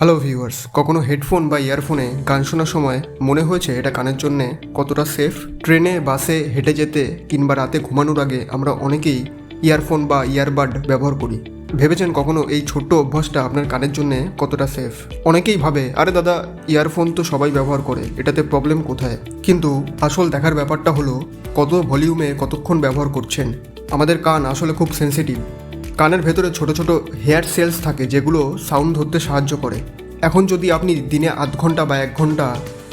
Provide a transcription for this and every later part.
Hello viewers কখনো headphone বা ইয়ারফোনে গান শোনার সময় মনে হয়েছে এটা কানের জন্যে কতটা সেফ ট্রেনে, বাসে, হেঁটে যেতে কিংবা রাতে ঘুমানোর আগে আমরা অনেকেই ইয়ারফোন বা ইয়ারবাড ব্যবহার করি। ভেবেছেন কখনো এই ছোট্ট অভ্যাসটা আপনার কানের জন্য কতটা সেফ অনেকেই ভাবে, আরে দাদা ইয়ারফোন তো সবাই ব্যবহার করে, এটাতে প্রবলেম কোথায়? কিন্তু আসল দেখার ব্যাপারটা হলো, কত ভলিউমে কতক্ষণ ব্যবহার করছেন? আমাদের কান আসলে খুব সেন্সিটিভ কানের ভেতরে ছোট ছোট হেয়ার সেলস থাকে যেগুলো সাউন্ড ধরতে সাহায্য করে। এখন যদি আপনি দিনে আধ ঘণ্টা বা এক ঘণ্টা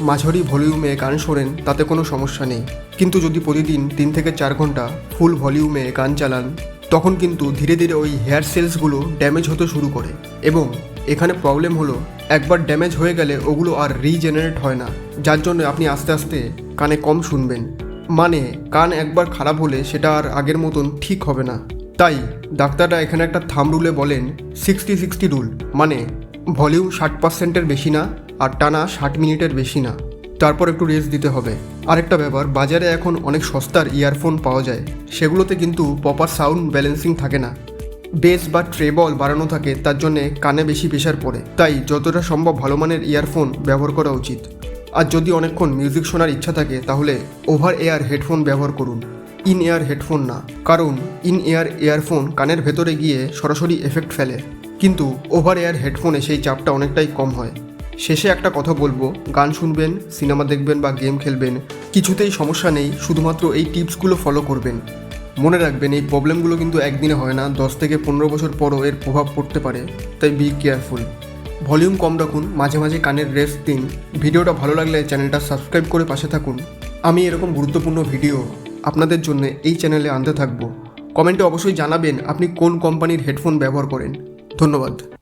মাঝারি ভলিউমে গান শোনেন, তাতে কোনো সমস্যা নেই। কিন্তু যদি প্রতিদিন তিন থেকে চার ঘণ্টা ফুল ভলিউমে গান চালান, তখন কিন্তু ধীরে ধীরে ওই হেয়ার সেলসগুলো ড্যামেজ হতে শুরু করে এবং এখানে প্রবলেম হলো, একবার ড্যামেজ হয়ে গেলে ওগুলো আর রিজেনারেট হয় না, যার জন্য আপনি আস্তে আস্তে কানে কম শুনবেন। মানে কান একবার খারাপ হলে সেটা আর আগের মতন ঠিক হবে না। তাই ডাক্তাররা এখানে একটা থাম রুলে বলেন সিক্সটি সিক্সটি রুল মানে ভলিউম ষাট পার্সেন্টের বেশি না আর টানা ষাট মিনিটের বেশি না। তারপর একটু রেস্ট দিতে হবে। আরেকটা ব্যাপার, বাজারে এখন অনেক সস্তার ইয়ারফোন পাওয়া যায়। সেগুলোতে কিন্তু প্রপার সাউন্ড ব্যালেন্সিং থাকে না। বেস বা ট্রেবল বাড়ানো থাকে, তার জন্যে কানে বেশি প্রেশার পড়ে। তাই যতটা সম্ভব ভালো মানের ইয়ারফোন ব্যবহার করা উচিত। আর যদি অনেকক্ষণ মিউজিক শোনার ইচ্ছা থাকে, তাহলে ওভার এয়ার হেডফোন ব্যবহার করুন। ইন এয়ার হেডফোন না। কারণ ইন এয়ার ইয়ারফোন কানের ভেতরে গিয়ে সরাসরি এফেক্ট ফেলে। কিন্তু ওভার এয়ার হেডফোনে সেই চাপটা অনেকটাই কম হয়। শেষে একটা কথা বলব, গান শুনবেন, সিনেমা দেখবেন বা গেম খেলবেন, কিছুতেই সমস্যা নেই, শুধুমাত্র এই টিপসগুলো ফলো করবেন। মনে রাখবেন, এই প্রবলেমগুলো কিন্তু একদিনে হয় না, দশ থেকে পনেরো বছর পরও এর প্রভাব পড়তে পারে। তাই বি কেয়ারফুল ভলিউম কম রাখুন, মাঝে মাঝে কানের রেস্ট দিন। ভিডিওটা ভালো লাগলে চ্যানেলটা সাবস্ক্রাইব করে পাশে থাকুন। আমি এরকম গুরুত্বপূর্ণ ভিডিও আপনাদের জন্য এই চ্যানেলে আনতে থাকব। কমেন্টে অবশ্যই জানাবেন আপনি কোন কোম্পানির হেডফোন ব্যবহার করেন। ধন্যবাদ।